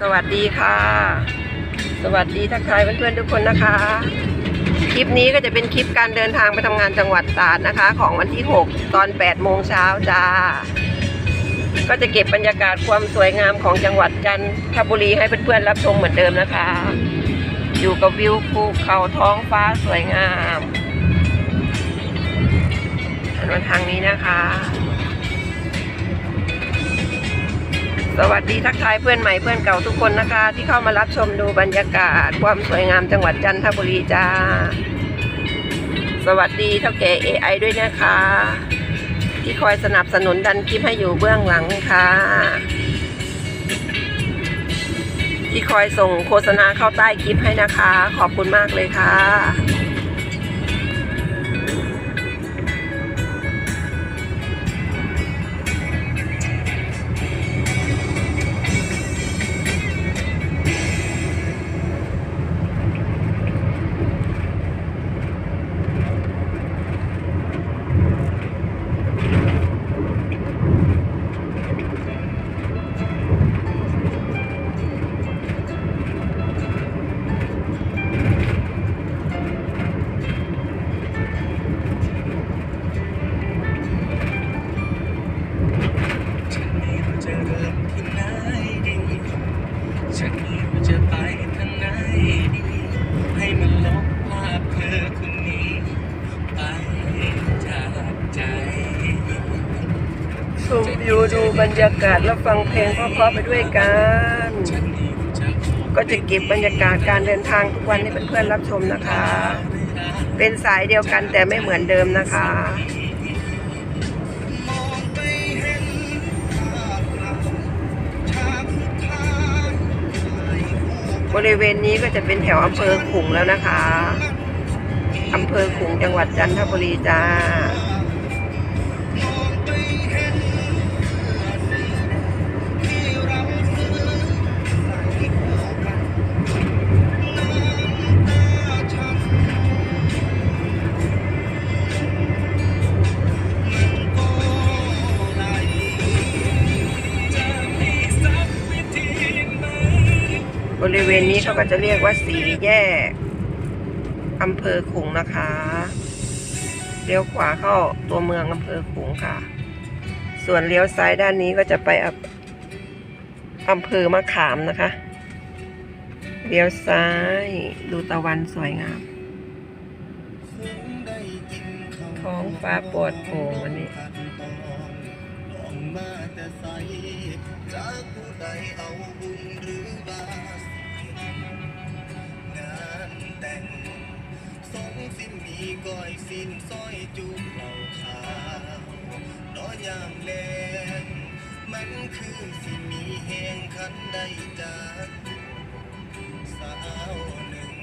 สวัสดีค่ะ สวัสดีทักทายเพื่อนๆทุกคนนะคะ คลิปนี้ก็จะเป็นคลิปการเดินทางไปทำงานจังหวัดตราดนะคะ ของวันที่ 6 ตอน 8 โมงเช้าจ้า ก็จะเก็บบรรยากาศความสวยงามของจังหวัดจันทบุรีให้เพื่อนๆรับชมเหมือนเดิมนะคะ อยู่กับวิวภูเขาท้องฟ้าสวยงามหันมาทางนี้นะคะ สวัสดีทักทายเพื่อนใหม่เพื่อนเก่าทุกคนนะคะ ที่เข้ามารับชมดูบรรยากาศ ความสวยงามจังหวัดจันทบุรีจ้า สวัสดีเท่าแก่ AI ด้วยนะคะ ที่คอยสนับสนุนดันคลิปให้อยู่เบื้องหลังค่ะ ที่คอยส่งโฆษณาเข้าใต้คลิปให้นะคะ ขอบคุณมากเลยค่ะ ยากาศและฟังเพลงเพราะๆไปด้วยกัน ก็จะเก็บบรรยากาศการเดินทางทุกวันให้เพื่อนๆรับชมนะคะ เป็นสายเดียวกันแต่ไม่เหมือนเดิมนะคะบริเวณนี้ก็จะเป็นแถวอำเภอขุงแล้วนะคะ อำเภอขุงจังหวัดจันทบุรีจ้า ริเวณนี้เขาก็จะเรียกว่าสีแยกอำเภอขุงนะคะเลี้ยวขวาเข้าตัวเมืองอำเภอขุงค่ะ ส่วนเลี้ยวซ้ายด้านนี้ก็จะไปอำเภอมะขามนะคะเลี้ยวซ้ายดูตะวันสวยงามท้องฟ้าปลอดโปร่งวันนี้จากผู้ใดเอาบุญหรือบาส แต่งสงสิมีก้อยสิ้นสร้อยจุกเหล่าขาวน้อยยามแลงมันคือสิมีแหงคันใดจากสาวหนึ่ง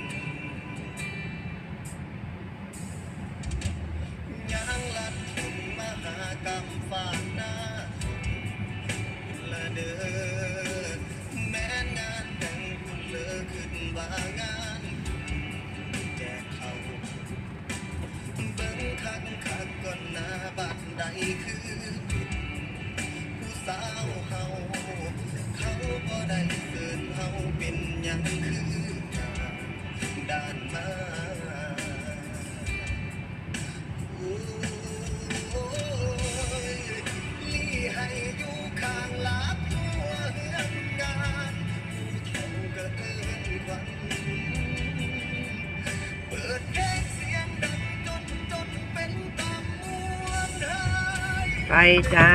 ยางลัดถึงมหากรรมฝากหน้าละเด้อ ใดคือผิดผู้สาวเฮาเขาบ่ได้เกินเฮาเป็นหยังคือด้านมา ไปจ้า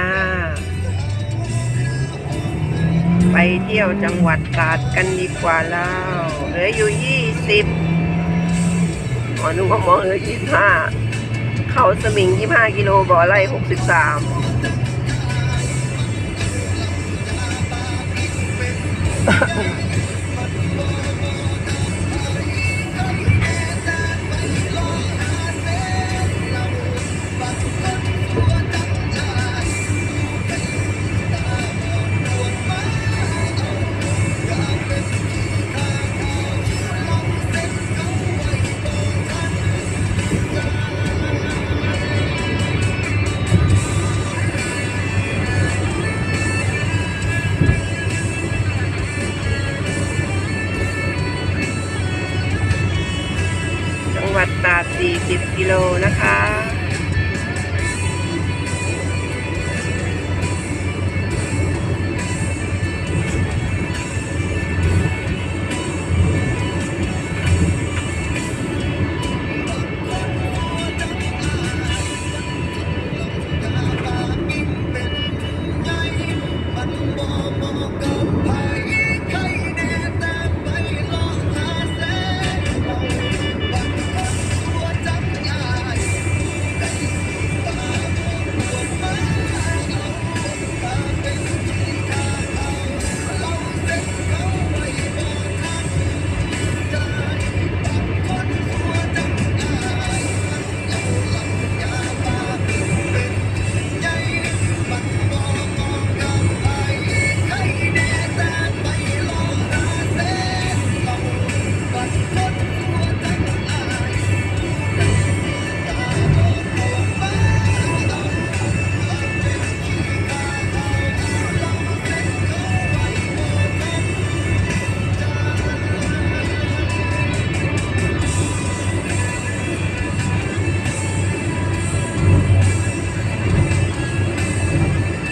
ไปเที่ยวจังหวัดตราดกันดีกว่าแล้วเหลืออยู่ยี่สิบหมอนุก็มองเหลือยี่ห้าเขาสมิงยี่ห้ากิโลบ่อไร่หกสิบสามอ 10 กิโลนะคะ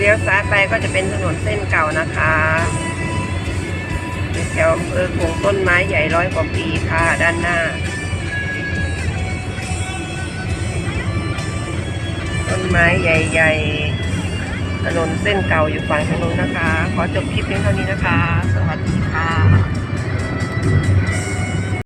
ลี้ยวซ้ายไปก็จะเป็นถนนเส้นเก่านะคะแถวอำเภอคงต้นไม้ใหญ่ร้อยกว่าปีค่ะด้านหน้า ต้นไม้ใหญ่ๆถนนเส้นเก่าอยู่ฝั่งทางนู้นนะคะ ขอจบคลิปเพียงเท่านี้นะคะ สวัสดีค่ะ